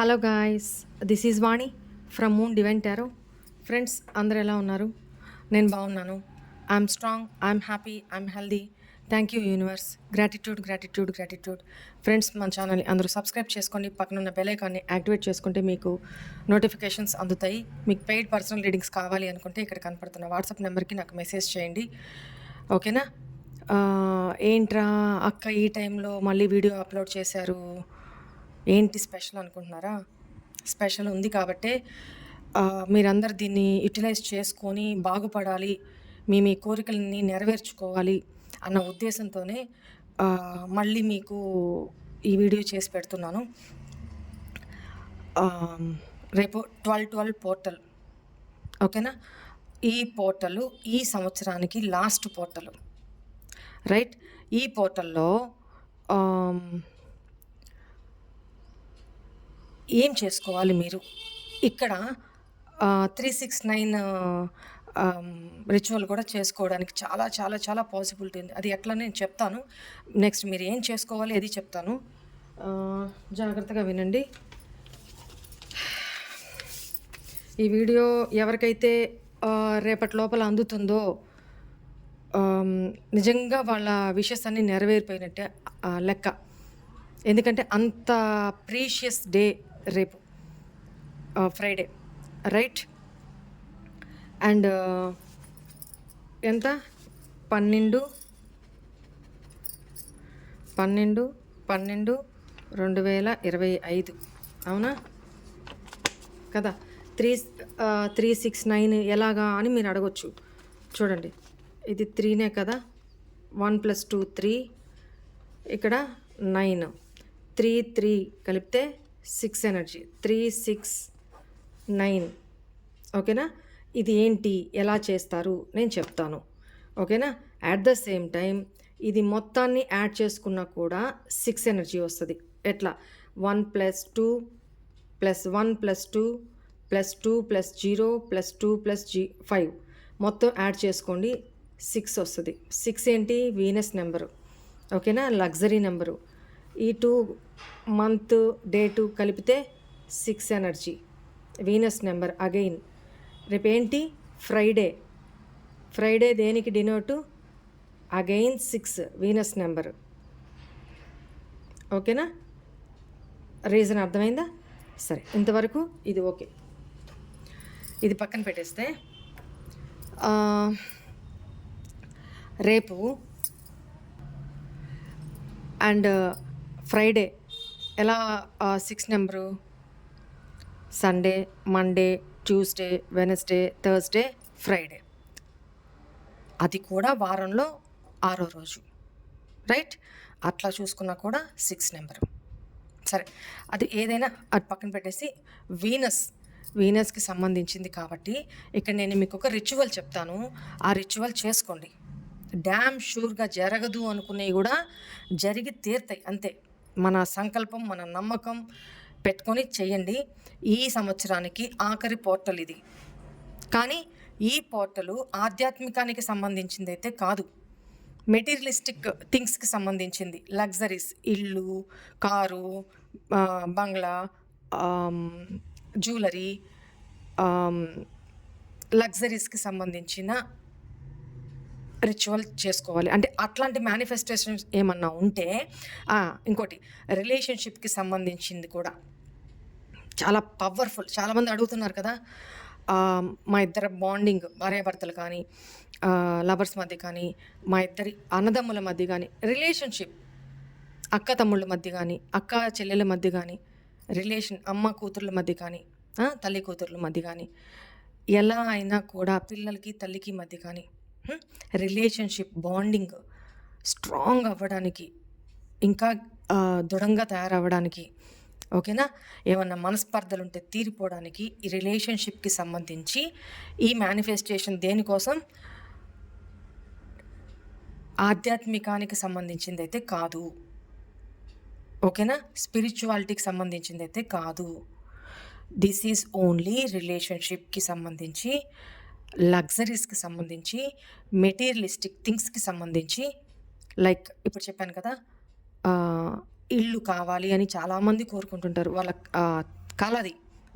Hello guys this is Vani from moon divine tarot. Friends అందరు ఎలా ఉన్నారు? నేను బాగున్నాను. I'm strong I'm happy I'm healthy. Thank you universe. Gratitude gratitude gratitude. Friends మన ఛానల్ని అందరూ సబ్స్క్రైబ్ చేసుకోండి పక్కన ఉన్న బెల్ యాక్టివేట్ చేసుకుంటే మీకు నోటిఫికేషన్స్ అందుతాయి. మీకు పెయిడ్ పర్సనల్ రీడింగ్స్ కావాలి అనుకుంటే ఇక్కడ కనపడుతున్న వాట్సాప్ నెంబర్కి నాకు మెసేజ్ చేయండి. ఓకేనా? ఏంట్రా అక్క ఈ టైంలో మళ్ళీ వీడియో అప్లోడ్ చేశారు? ఏంటి స్పెషల్ అనుకుంటున్నారా? స్పెషల్ ఉంది కాబట్టే మీరందరు దీన్ని యూటిలైజ్ చేసుకొని బాగుపడాలి మీ మీ కోరికలని నెరవేర్చుకోవాలి అన్న ఉద్దేశంతోనే మళ్ళీ మీకు ఈ వీడియో చేసి పెడుతున్నాను. రేపు ట్వెల్వ్ ట్వెల్వ్ పోర్టల్ ఓకేనా? ఈ పోర్టల్ ఈ సంవత్సరానికి లాస్ట్ పోర్టల్ రైట్? ఈ పోర్టల్లో ఏం చేసుకోవాలి మీరు? ఇక్కడ త్రీ సిక్స్ నైన్ రిచువల్ కూడా చేసుకోవడానికి చాలా చాలా చాలా పాసిబిలిటీ ఉంది. అది ఎట్లా నేను చెప్తాను. నెక్స్ట్ మీరు ఏం చేసుకోవాలి అది చెప్తాను. జాగ్రత్తగా వినండి. ఈ వీడియో ఎవరికైతే రేపటి లోపల అందుతుందో నిజంగా వాళ్ళ విషెస్ అన్ని నెరవేరిపోయినట్టే లెక్క. ఎందుకంటే అంత ప్రీషియస్ డే రేపు ఫ్రైడే రైట్ అండ్ ఎంత? పన్నెండు పన్నెండు పన్నెండు రెండు వేల ఇరవై ఐదు. అవునా? కదా? త్రీ త్రీ సిక్స్ నైన్ ఎలాగా అని మీరు అడగొచ్చు. చూడండి. ఇది త్రీనే కదా? One plus two three. ఇక్కడ నైన్. త్రీ త్రీ కలిపితే six energy. Three six nine. ఓకేనా? ఇది ఏంటి? ఎలా చేస్తారు? నేను చెప్తాను. ఓకేనా? అట్ ద సేమ్ టైం ఇది మొత్తాన్ని యాడ్ చేసుకున్నా కూడా సిక్స్ ఎనర్జీ వస్తుంది. ఎట్లా? One plus two plus one plus two plus two plus zero plus two plus G five మొత్తం యాడ్ చేసుకోండి సిక్స్ వస్తుంది. సిక్స్ ఏంటి? వీనస్ నెంబరు ఓకేనా? లగ్జరీ నెంబరు ఈ టూ మంత్ డేటు కలిపితే six energy. Venus number again. రేపు ఏంటి Friday. Friday దేనికి denote? Again six Venus number. ఓకేనా? రీజన్ అర్థమైందా? సరే ఇంతవరకు ఇది ఓకే. ఇది పక్కన పెట్టేస్తే రేపు అండ్ ఫ్రైడే. ఎలా six number? Sunday Monday Tuesday Wednesday Thursday Friday. అది కూడా వారంలో ఆరో రోజు. రైట్? అట్లా చూసుకున్నా కూడా సిక్స్ నెంబరు. సరే అది ఏదైనా అది పక్కన పెట్టేసి వీనస్ వీనస్కి సంబంధించింది కాబట్టి ఇక్కడ నేను మీకు ఒక రిచువల్ చెప్తాను. ఆ రిచువల్ చేసుకోండి. డ్యామ్ షూర్గా జరగదు అనుకునేవి కూడా జరిగి తీరుతాయి అంతే. మన సంకల్పం మన నమ్మకం పెట్టుకొని చేయండి. ఈ సంవత్సరానికి ఆఖరి పోర్టల్ ఇది. కానీ ఈ పోర్టలు ఆధ్యాత్మికానికి సంబంధించింది అయితే కాదు. మెటీరియలిస్టిక్ థింగ్స్కి సంబంధించింది. లగ్జరీస్ ఇల్లు కారు బంగ్లా జ్యువెలరీ లగ్జరీస్కి సంబంధించిన రిచువల్ చేసుకోవాలి. అంటే అట్లాంటి మేనిఫెస్టేషన్స్ ఏమన్నా ఉంటే ఇంకోటి రిలేషన్షిప్కి సంబంధించింది కూడా. చాలా పవర్ఫుల్ చాలామంది అడుగుతున్నారు కదా మా ఇద్దరు బాండింగ్ భార్యాభర్తలు కానీ లవర్స్ మధ్య కానీ మా ఇద్దరి అన్నదమ్ముల మధ్య కానీ రిలేషన్షిప్ అక్క తమ్ముళ్ళ మధ్య కానీ అక్క చెల్లెల మధ్య కానీ రిలేషన్ అమ్మ కూతుర్ల మధ్య కానీ తల్లి కూతుర్ల మధ్య కానీ ఎలా అయినా కూడా పిల్లలకి తల్లికి మధ్య కానీ రిలేషన్షిప్ బాండింగ్ స్ట్రాంగ్ అవ్వడానికి ఇంకా దృఢంగా తయారవ్వడానికి ఓకేనా? ఏమన్నా మనస్పర్ధలు ఉంటే తీరిపోవడానికి ఈ రిలేషన్షిప్కి సంబంధించి ఈ మేనిఫెస్టేషన్ దేనికోసం? ఆధ్యాత్మికానికి సంబంధించింది అయితే కాదు. ఓకేనా? స్పిరిచువాలిటీకి సంబంధించింది అయితే కాదు. దిస్ ఈజ్ ఓన్లీ రిలేషన్షిప్కి సంబంధించి లగ్జరీస్కి సంబంధించి మెటీరియలిస్టిక్ థింగ్స్కి సంబంధించి లైక్ ఇప్పుడు చెప్పాను కదా ఇల్లు కావాలి అని చాలామంది కోరుకుంటుంటారు. వాళ్ళ కలది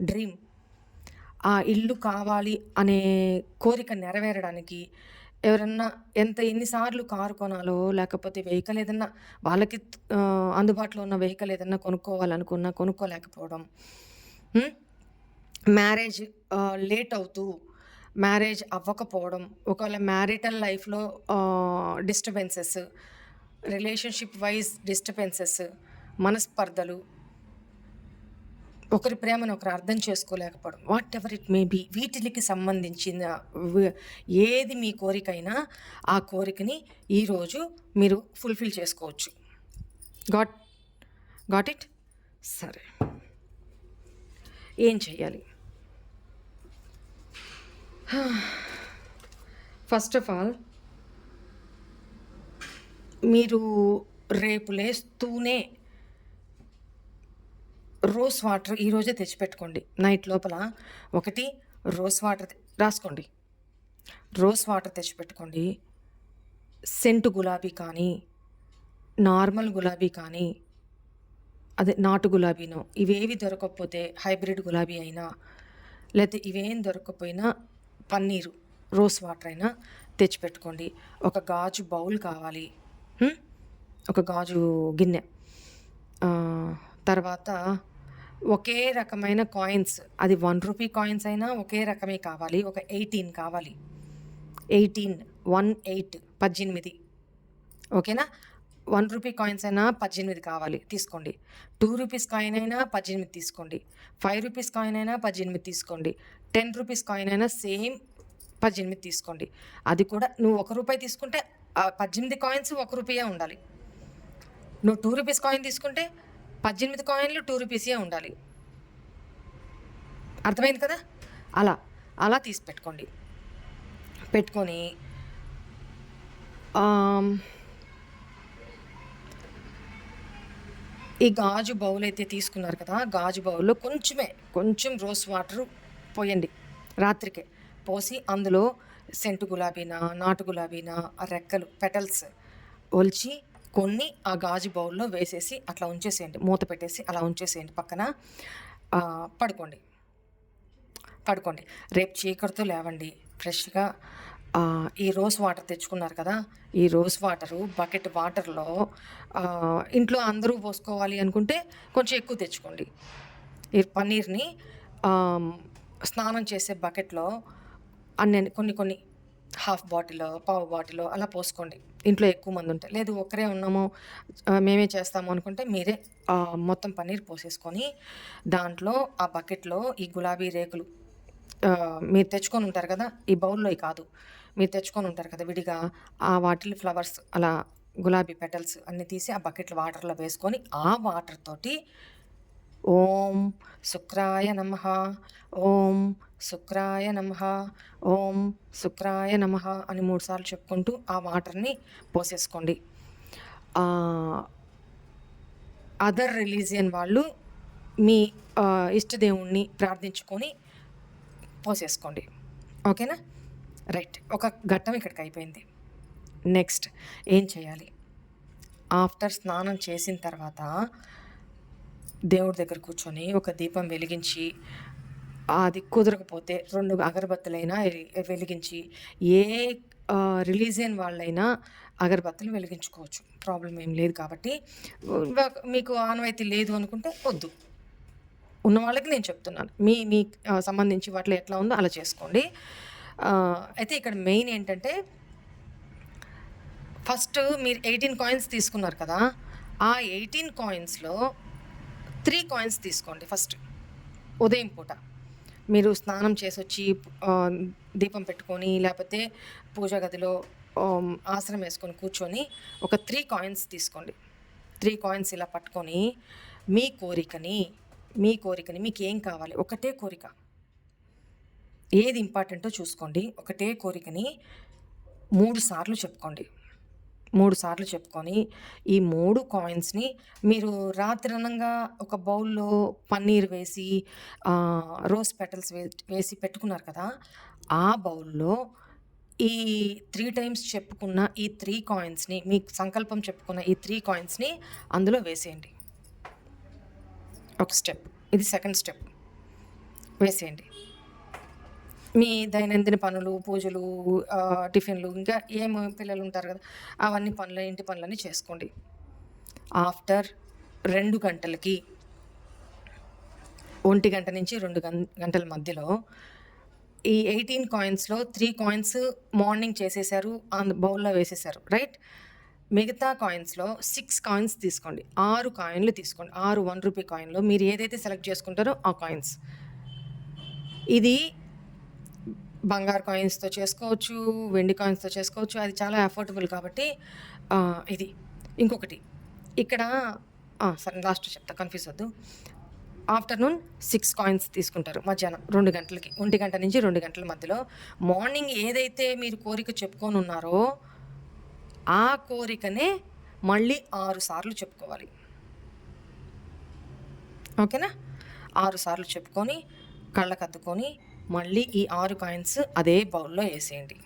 డ్రీమ్. ఆ ఇల్లు కావాలి అనే కోరిక నెరవేరడానికి ఎవరన్నా ఎంత ఎన్నిసార్లు కారు కొనాలో లేకపోతే వెహికల్ ఏదన్నా వాళ్ళకి అందుబాటులో ఉన్న వెహికల్ ఏదన్నా కొనుక్కోవాలనుకున్నా కొనుక్కోలేకపోవడం. మ్యారేజ్ లేట్ అవుతూ మ్యారేజ్ అవ్వకపోవడం ఒకవేళ మ్యారిటల్ లైఫ్లో డిస్టర్బెన్సెస్ రిలేషన్షిప్ వైజ్ డిస్టర్బెన్సెస్ మనస్పర్ధలు ఒకరి ప్రేమను ఒకరు అర్థం చేసుకోలేకపోవడం whatever it may be వీటికి సంబంధించిన ఏది మీ కోరికైనా ఆ కోరికని ఈరోజు మీరు ఫుల్ఫిల్ చేసుకోవచ్చు. గాట్ గాట్ ఇట్ సరే. ఏం చెయ్యాలి? ఫస్ట్ ఆఫ్ ఆల్ మీరు రేపు లేస్తూనే రోస్ వాటర్ ఈరోజే తెచ్చిపెట్టుకోండి. నైట్ లోపల ఒకటి రోస్ వాటర్ రాసుకోండి. రోస్ వాటర్ తెచ్చిపెట్టుకోండి. సెంటు గులాబీ కానీ నార్మల్ గులాబీ కానీ అదే నాటు గులాబీనో ఇవేవి దొరకకపోతే హైబ్రిడ్ గులాబీ అయినా లేకపోతే ఇవేం దొరకకపోయినా పన్నీరు రోస్ వాటర్ అయినా తెచ్చిపెట్టుకోండి. ఒక గాజు బౌల్ కావాలి. ఒక గాజు గిన్నె. తర్వాత ఒకే రకమైన కాయిన్స్ అది వన్ రూపీ కాయిన్స్ అయినా ఒకే రకమే కావాలి. ఒక ఎయిటీన్ కావాలి. ఎయిటీన్ వన్ ఎయిట్ పద్దెనిమిది. ఓకేనా? వన్ రూపీ కాయిన్స్ అయినా పద్దెనిమిది కావాలి. తీసుకోండి. టూ రూపీస్ కాయిన్ అయినా పద్దెనిమిది తీసుకోండి. ఫైవ్ రూపీస్ కాయిన్ అయినా పద్దెనిమిది తీసుకోండి. టెన్ రూపీస్ కాయిన్ అయినా సేమ్ పద్దెనిమిది తీసుకోండి. అది కూడా నువ్వు ఒక రూపాయి తీసుకుంటే పద్దెనిమిది కాయిన్స్ ఒక రూపాయే ఉండాలి. నువ్వు టూ రూపీస్ కాయిన్ తీసుకుంటే పద్దెనిమిది కాయిన్లు టూ రూపీసే ఉండాలి. అర్థమైంది కదా? అలా అలా తీసి పెట్టుకోండి. పెట్టుకొని ఈ గాజు బౌల్ అయితే తీసుకున్నారు కదా గాజు బౌల్లో కొంచెమే కొంచెం రోస్ వాటర్ పోయండి. రాత్రికే. పోసి అందులో సెంటు గులాబీనా నాటు గులాబీనా రెక్కలు పెటల్స్ ఒలిచి కొన్ని ఆ గాజు బౌల్లో వేసేసి అట్లా ఉంచేసేయండి. మూత పెట్టేసి అలా ఉంచేసేయండి పక్కన. పడుకోండి. పడుకోండి. రేపు చీకటితో లేవండి. ఫ్రెష్గా ఈ రోజ్ వాటర్ తెచ్చుకున్నారు కదా? ఈ రోజ్ వాటరు బకెట్ వాటర్లో ఇంట్లో అందరూ పోసుకోవాలి అనుకుంటే కొంచెం ఎక్కువ తెచ్చుకోండి. ఈ పన్నీర్ని స్నానం చేసే బకెట్లో అన్ని కొన్ని కొన్ని హాఫ్ బాటిల్ పావు బాటిల్ అలా పోసుకోండి. ఇంట్లో ఎక్కువ మంది ఉంటే. లేదు ఒక్కరే ఉన్నాము మేమే చేస్తాము అనుకుంటే మీరే మొత్తం పన్నీర్ పోసేసుకొని దాంట్లో ఆ బకెట్లో ఈ గులాబీ రేకులు మీరు తెచ్చుకొని ఉంటారు కదా ఈ బౌల్లో కాదు మీరు తెచ్చుకొని ఉంటారు కదా విడిగా ఆ వాటిల్ ఫ్లవర్స్ అలా గులాబీ పెటల్స్ అన్నీ తీసి ఆ బకెట్లో వాటర్లో వేసుకొని ఆ వాటర్ తోటి ఓం శుక్రాయ నమ. ఓం శుక్రాయ నమ. ఓం శుక్రాయ నమ అని మూడుసార్లు చెప్పుకుంటూ ఆ వాటర్ని పోసేసుకోండి. అదర్ రిలీజియన్ వాళ్ళు మీ ఇష్టదేవుణ్ణి ప్రార్థించుకొని పోసేసుకోండి. ఓకేనా? రైట్. ఒక ఘట్టం ఇక్కడికి అయిపోయింది. నెక్స్ట్ ఏం చేయాలి? ఆఫ్టర్ స్నానం చేసిన తర్వాత దేవుడి దగ్గర కూర్చొని ఒక దీపం వెలిగించి అది కుదరకపోతే రెండు అగరబత్తులైనా వెలి- వెలిగించి ఏ రిలీజియన్ వాళ్ళైనా అగరబత్తులు వెలిగించుకోవచ్చు. ప్రాబ్లం ఏం లేదు కాబట్టి మీకు ఆనవాయితీ లేదు అనుకుంటే వద్దు. ఉన్న వాళ్ళకి నేను చెప్తున్నాను. మీ మీ సంబంధించి వాటిలో ఎట్లా ఉందో అలా చేసుకోండి. అయితే ఇక్కడ మెయిన్ ఏంటంటే ఫస్ట్ మీరు ఎయిటీన్ కాయిన్స్ తీసుకున్నారు కదా ఆ ఎయిటీన్ కాయిన్స్లో త్రీ కాయిన్స్ తీసుకోండి ఫస్ట్. ఉదయం పూట. మీరు స్నానం చేసి వచ్చి దీపం పెట్టుకొని లేకపోతే పూజా గదిలో ఆసనం వేసుకొని కూర్చొని ఒక త్రీ కాయిన్స్ తీసుకోండి. త్రీ కాయిన్స్ ఇలా పట్టుకొని మీ కోరికని మీ కోరికని మీకు ఏం కావాలి? ఒకటే కోరిక. ఏది ఇంపార్టెంటో చూసుకోండి. ఒకటే కోరికని మూడు సార్లు చెప్పుకోండి. మూడు సార్లు చెప్పుకొని ఈ మూడు కాయిన్స్ని మీరు రాత్రనంగా ఒక బౌల్లో పన్నీర్ వేసి రోజ్ పెటల్స్ వే వేసి పెట్టుకున్నారు కదా ఆ బౌల్లో ఈ త్రీ టైమ్స్ చెప్పుకున్న ఈ త్రీ కాయిన్స్ని మీ సంకల్పం చెప్పుకున్న ఈ త్రీ కాయిన్స్ని అందులో వేసేయండి. ఒక స్టెప్. ఇది సెకండ్ స్టెప్. వేసేయండి. మీ దైనందిన పనులు పూజలు టిఫిన్లు ఇంకా ఏం పిల్లలు ఉంటారు కదా అవన్నీ పనులు ఇంటి పనులన్నీ చేసుకోండి. ఆఫ్టర్ రెండు గంటలకి ఒంటి గంట నుంచి రెండు గం- గంటల మధ్యలో ఈ ఎయిటీన్ కాయిన్స్లో త్రీ కాయిన్స్ మార్నింగ్ చేసేసారు ఆన్ బౌల్లో వేసేసారు రైట్? మిగతా కాయిన్స్లో సిక్స్ కాయిన్స్ తీసుకోండి. ఆరు కాయిన్లు తీసుకోండి. ఆరు వన్ రూపీ కాయిన్లో మీరు ఏదైతే సెలెక్ట్ చేసుకుంటారో ఆ కాయిన్స్. ఇది బంగారు కాయిన్స్తో చేసుకోవచ్చు వెండి కాయిన్స్తో చేసుకోవచ్చు. అది చాలా అఫోర్డబుల్ కాబట్టి ఇది. ఇంకొకటి. ఇక్కడ సరే లాస్ట్ చెప్తా కన్ఫ్యూజ్ వద్దు. ఆఫ్టర్నూన్ సిక్స్ కాయిన్స్ తీసుకుంటారు మధ్యాహ్నం రెండు గంటలకి. ఒంటి గంట నుంచి రెండు గంటల మధ్యలో. మార్నింగ్ ఏదైతే మీరు కోరిక చెప్పుకొని ఉన్నారో ఆ కోరికనే మళ్ళీ ఆరు సార్లు చెప్పుకోవాలి. ఓకేనా? ఆరు సార్లు చెప్పుకొని కళ్ళకద్దుకొని మళ్ళీ ఈ ఆరు కాయిన్స్ అదే బౌల్లో వేసేయండి.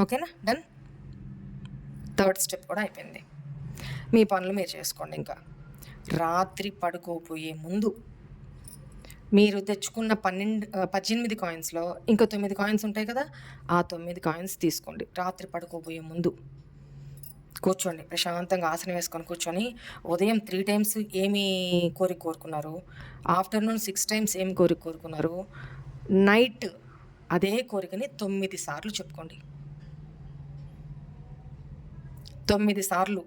ఓకేనా? డన్? థర్డ్ స్టెప్ కూడా అయిపోయింది. మీ పనులు మీరు చేసుకోండి ఇంకా. రాత్రి పడుకోపోయే ముందు మీరు తెచ్చుకున్న పన్నెండు పద్దెనిమిది కాయిన్స్లో ఇంకా తొమ్మిది కాయిన్స్ ఉంటాయి కదా ఆ తొమ్మిది కాయిన్స్ తీసుకోండి. రాత్రి పడుకోబోయే ముందు కూర్చోండి ప్రశాంతంగా ఆసనం వేసుకొని కూర్చొని ఉదయం త్రీ టైమ్స్ ఏమి కోరిక కోరుకున్నారు? ఆఫ్టర్నూన్ సిక్స్ టైమ్స్ ఏం కోరిక కోరుకున్నారు? నైట్ అదే కోరికని తొమ్మిది సార్లు చెప్పుకోండి. తొమ్మిది సార్లు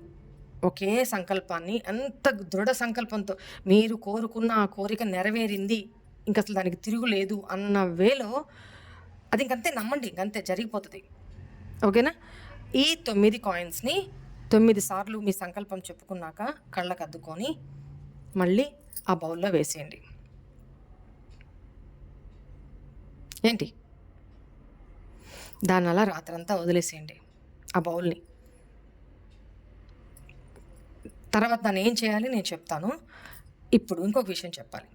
ఒకే సంకల్పాన్ని అంత దృఢ సంకల్పంతో మీరు కోరుకున్న ఆ కోరిక నెరవేరింది ఇంక అసలు దానికి తిరుగులేదు అన్న వేలో అది ఇంకంతే నమ్మండి ఇంకంతే జరిగిపోతుంది. ఓకేనా? ఈ తొమ్మిది కాయిన్స్ని తొమ్మిది సార్లు మీ సంకల్పం చెప్పుకున్నాక కళ్ళకు అద్దుకొని మళ్ళీ ఆ బౌల్లో వేసేయండి. ఏంటి? దాని అలా రాత్రంతా వదిలేసేయండి ఆ బౌల్ని. తర్వాత దాన్ని ఏం చేయాలి? నేను చెప్తాను. ఇప్పుడు ఇంకొక విషయం చెప్పాలి.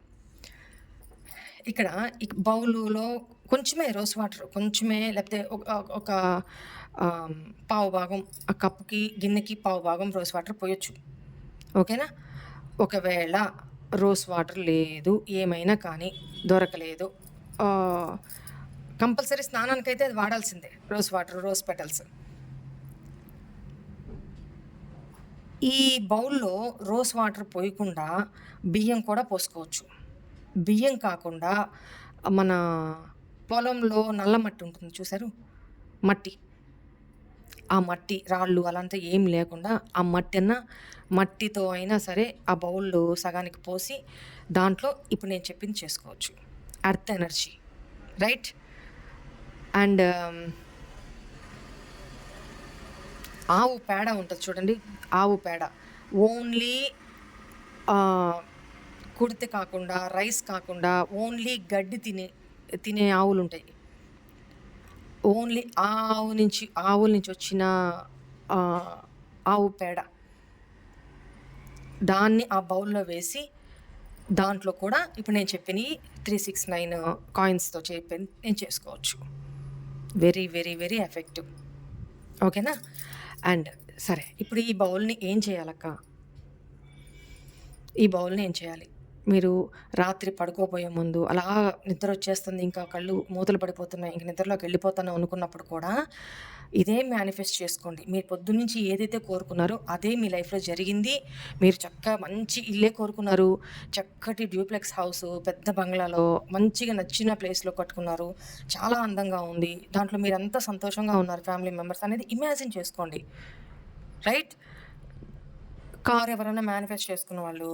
ఇక్కడ బౌలులో కొంచెమే రోస్ వాటర్ కొంచెమే లేకపోతే ఒక- ఒక పావు భాగం ఆ కప్పుకి గిన్నెకి పావు భాగం రోస్ వాటర్ పోయొచ్చు. ఓకేనా? ఒకవేళ రోస్ వాటర్ లేదు ఏమైనా కానీ దొరకలేదు కంపల్సరీ స్నానానికైతే అది వాడాల్సిందే. Rose water rose petals. ఈ బౌల్లో రోస్ వాటర్ పోయకుండా బియ్యం కూడా పోసుకోవచ్చు. బియ్యం కాకుండా మన పొలంలో నల్ల మట్టి ఉంటుంది చూసారు మట్టి. ఆ మట్టి రాళ్ళు అలాంటి ఏం లేకుండా ఆ మట్టి అన్న మట్టితో అయినా సరే ఆ బౌల్లో సగానికి పోసి దాంట్లో ఇప్పుడు నేను చెప్పింది చేసుకోవచ్చు. Earth energy. రైట్? అండ్ ఆవు పేడ ఉంటుంది చూడండి. ఆవు పేడ. ఓన్లీ కుడితే కాకుండా రైస్ కాకుండా ఓన్లీ గడ్డి తినే తినే ఆవులు ఉంటాయి ఓన్లీ ఆ ఆవు నుంచి ఆవుల నుంచి వచ్చిన ఆవు పేడ. దాన్ని ఆ బౌల్లో వేసి దాంట్లో కూడా ఇప్పుడు నేను చెప్పిన త్రీ సిక్స్ నైన్ కాయిన్స్తో చెప్పి నేను చేసుకోవచ్చు. వెరీ వెరీ వెరీ ఎఫెక్టివ్ ఓకేనా? అండ్ సరే ఇప్పుడు ఈ బౌల్ని ఏం చేయాలక్క? ఈ బౌల్ని ఏం చేయాలి? మీరు రాత్రి పడుకోబోయే ముందు అలా నిద్ర వచ్చేస్తుంది ఇంకా కళ్ళు మూతలు పడిపోతున్నాయి ఇంక నిద్రలోకి వెళ్ళిపోతాను అనుకున్నప్పుడు కూడా ఇదే మేనిఫెస్ట్ చేసుకోండి. మీరు పొద్దున్నుంచి ఏదైతే కోరుకున్నారో అదే మీ లైఫ్లో జరిగింది. మీరు చక్కగా మంచి ఇల్లే కోరుకున్నారు. చక్కటి డ్యూప్లెక్స్ హౌస్ పెద్ద బంగ్లాలో మంచిగా నచ్చిన ప్లేస్లో కట్టుకున్నారు. చాలా అందంగా ఉంది. దాంట్లో మీరు అంతా సంతోషంగా ఉన్నారు. ఫ్యామిలీ మెంబర్స్ అనేది ఇమాజిన్ చేసుకోండి. రైట్? కార్ ఎవరైనా మేనిఫెస్ట్ చేసుకున్న వాళ్ళు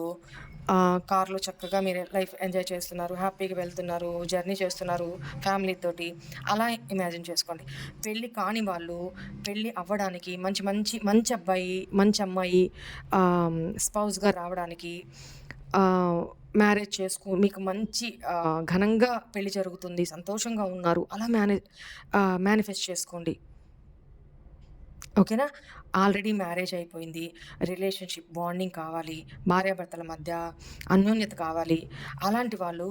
కార్లో చక్కగా మీరు లైఫ్ ఎంజాయ్ చేస్తున్నారు హ్యాపీగా వెళ్తున్నారు జర్నీ చేస్తున్నారు ఫ్యామిలీ తోటి అలా ఇమాజిన్ చేసుకోండి. పెళ్ళి కాని వాళ్ళు పెళ్ళి అవ్వడానికి మంచి మంచి మంచి అబ్బాయి మంచి అమ్మాయి స్పౌస్గా రావడానికి మ్యారేజ్ చేసుకో మీకు మంచి ఘనంగా పెళ్ళి జరుగుతుంది సంతోషంగా ఉన్నారు అలా మేనే మేనిఫెస్ట్ చేసుకోండి. ఓకేనా? ఆల్రెడీ మ్యారేజ్ అయిపోయింది. రిలేషన్షిప్ బాండింగ్ కావాలి. భార్యాభర్తల మధ్య అన్యోన్యత కావాలి. అలాంటి వాళ్ళు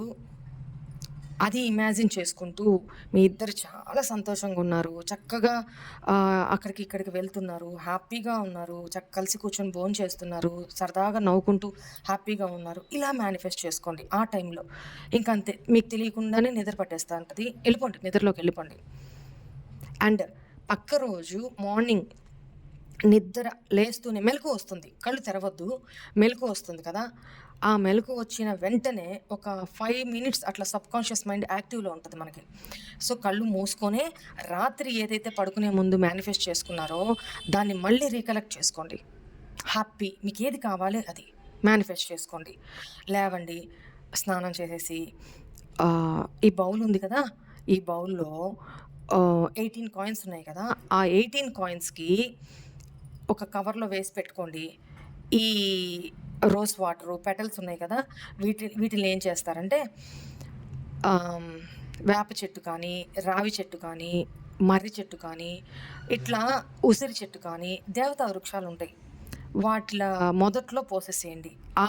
అది ఇమాజిన్ చేసుకుంటూ మీ ఇద్దరు చాలా సంతోషంగా ఉన్నారు. చక్కగా అక్కడికి ఇక్కడికి వెళ్తున్నారు. హ్యాపీగా ఉన్నారు. చక్క కలిసి కూర్చొని భోజనం చేస్తున్నారు సరదాగా నవ్వుకుంటూ హ్యాపీగా ఉన్నారు. ఇలా మేనిఫెస్ట్ చేసుకోండి ఆ టైంలో. ఇంకంతే మీకు తెలియకుండానే నిద్ర పట్టేస్తా ఉంటుంది. వెళ్ళిపోండి. నిద్రలోకి వెళ్ళిపోండి. అండ్ పక్క రోజు మార్నింగ్ నిద్ర లేస్తూనే మెలకు వస్తుంది. కళ్ళు తెరవద్దు మెలకు వస్తుంది కదా. ఆ మెలకు వచ్చిన వెంటనే ఒక ఫైవ్ మినిట్స్ అట్లా సబ్ కాన్షియస్ మైండ్ యాక్టివ్లో ఉంటుంది మనకి. సో కళ్ళు మూసుకొనే రాత్రి ఏదైతే పడుకునే ముందు మేనిఫెస్ట్ చేసుకున్నారో దాన్ని మళ్ళీ రీకలెక్ట్ చేసుకోండి. హ్యాపీ మీకు ఏది కావాలి అది మేనిఫెస్ట్ చేసుకోండి. లేవండి స్నానం చేసేసి ఈ బౌల్ ఉంది కదా ఈ బౌల్లో ఎయిటీన్ కాయిన్స్ ఉన్నాయి కదా. ఆ ఎయిటీన్ కాయిన్స్కి ఒక కవర్లో వేసి పెట్టుకోండి. ఈ రోజ్ వాటర్ పెటల్స్ ఉన్నాయి కదా. వీటి వీటిని ఏం చేస్తారంటే వేప చెట్టు కానీ రావి చెట్టు కానీ మర్రి చెట్టు కానీ ఇట్లా ఉసిరి చెట్టు కానీ దేవతా వృక్షాలు ఉంటాయి. వాటిల మొదట్లో పోసేసేయండి ఆ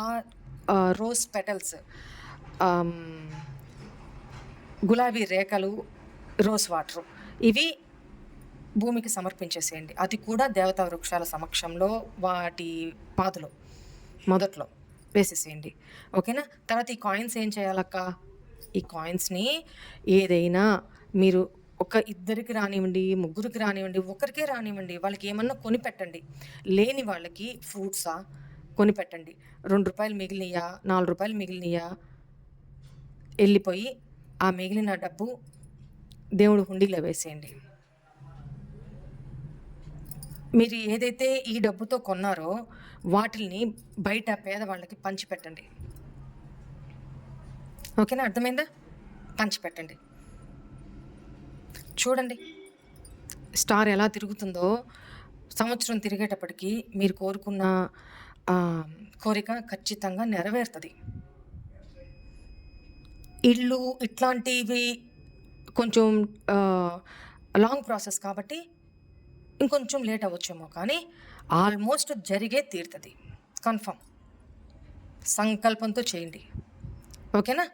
రోజ్ పెటల్స్ గులాబీ రేఖలు రోజ్ వాటర్. ఇవి భూమికి సమర్పించేసేయండి. అది కూడా దేవతా వృక్షాల సమక్షంలో వాటి పాదులో మొదట్లో వేసేసేయండి. ఓకేనా? తర్వాత ఈ కాయిన్స్ ఏం చేయాలక్క? ఈ కాయిన్స్ని ఏదైనా మీరు ఒక ఇద్దరికి రానివ్వండి ముగ్గురికి రానివ్వండి ఒకరికే రానివ్వండి వాళ్ళకి ఏమన్నా కొని పెట్టండి. లేని వాళ్ళకి ఫ్రూట్సా కొని పెట్టండి. రెండు రూపాయలు మిగిలినయా? నాలుగు రూపాయలు మిగిలినయా? వెళ్ళిపోయి ఆ మిగిలిన డబ్బు దేవుడు హుండీలో వేసేయండి. మీరు ఏదైతే ఈ డబ్బుతో కొన్నారో వాటిల్ని బయట పేదవాళ్ళకి పంచిపెట్టండి. ఓకేనా? అర్థమైందా? పంచిపెట్టండి. చూడండి. స్టార్ ఎలా తిరుగుతుందో సంవత్సరం తిరిగేటప్పటికి మీరు కోరుకున్న కోరిక ఖచ్చితంగా నెరవేరుతుంది. ఇల్లు ఇట్లాంటివి కొంచెం లాంగ్ ప్రాసెస్ కాబట్టి ఇంకొంచెం లేట్ అవ్వచ్చేమో కానీ ఆల్మోస్ట్ జరిగే తీరుతుంది. కన్ఫర్మ్ సంకల్పంతో చేయండి. ఓకేనా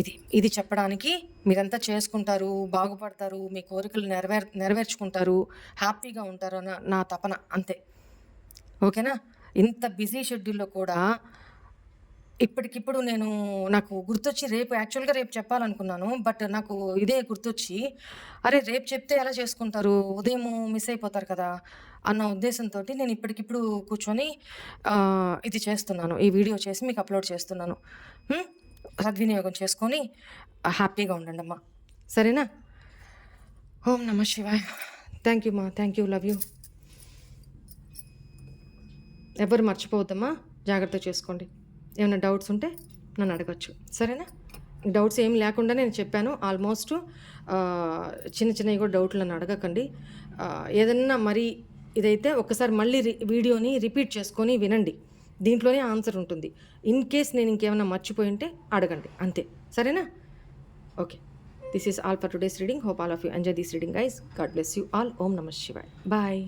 ఇది ఇది చెప్పడానికి మీరంతా చేసుకుంటారు బాగుపడతారు మీ కోరికలు నెరవేర్ నెరవేర్చుకుంటారు హ్యాపీగా ఉంటారు అన్న నా తపన అంతే. ఓకేనా ఇంత బిజీ షెడ్యూల్లో కూడా ఇప్పటికిప్పుడు నేను నాకు గుర్తొచ్చి రేపు యాక్చువల్గా రేపు చెప్పాలనుకున్నాను బట్ నాకు ఇదే గుర్తొచ్చి అరే రేపు చెప్తే ఎలా చేసుకుంటారు? ఉదయం మిస్ అయిపోతారు కదా! అన్న ఉద్దేశంతో నేను ఇప్పటికిప్పుడు కూర్చొని ఇది చేస్తున్నాను. ఈ వీడియో చేసి మీకు అప్లోడ్ చేస్తున్నాను. సద్వినియోగం చేసుకొని హ్యాపీగా ఉండండి అమ్మా. సరేనా? ఓం నమ శివాయ్. థ్యాంక్ యూ మా థ్యాంక్ యూ లవ్ యూ. ఎవరు మర్చిపోవద్దమ్మా? జాగ్రత్త చేసుకోండి. ఏమైనా డౌట్స్ ఉంటే నన్ను అడగచ్చు. సరేనా? డౌట్స్ ఏం లేకుండా నేను చెప్పాను. ఆల్మోస్ట్ చిన్న చిన్నవి కూడా డౌట్లు నన్ను అడగకండి. ఏదన్నా మరి ఇదైతే ఒకసారి మళ్ళీ వీడియోని రిపీట్ చేసుకొని వినండి. దీంట్లోనే ఆన్సర్ ఉంటుంది. ఇన్ కేస్ నేను ఇంకేమైనా మర్చిపోయి ఉంటే అడగండి. అంతే. సరేనా? Okay. This is all for today's reading. Hope all of you enjoy this reading guys. God bless you all. ఓం నమ శివాయ్. బాయ్.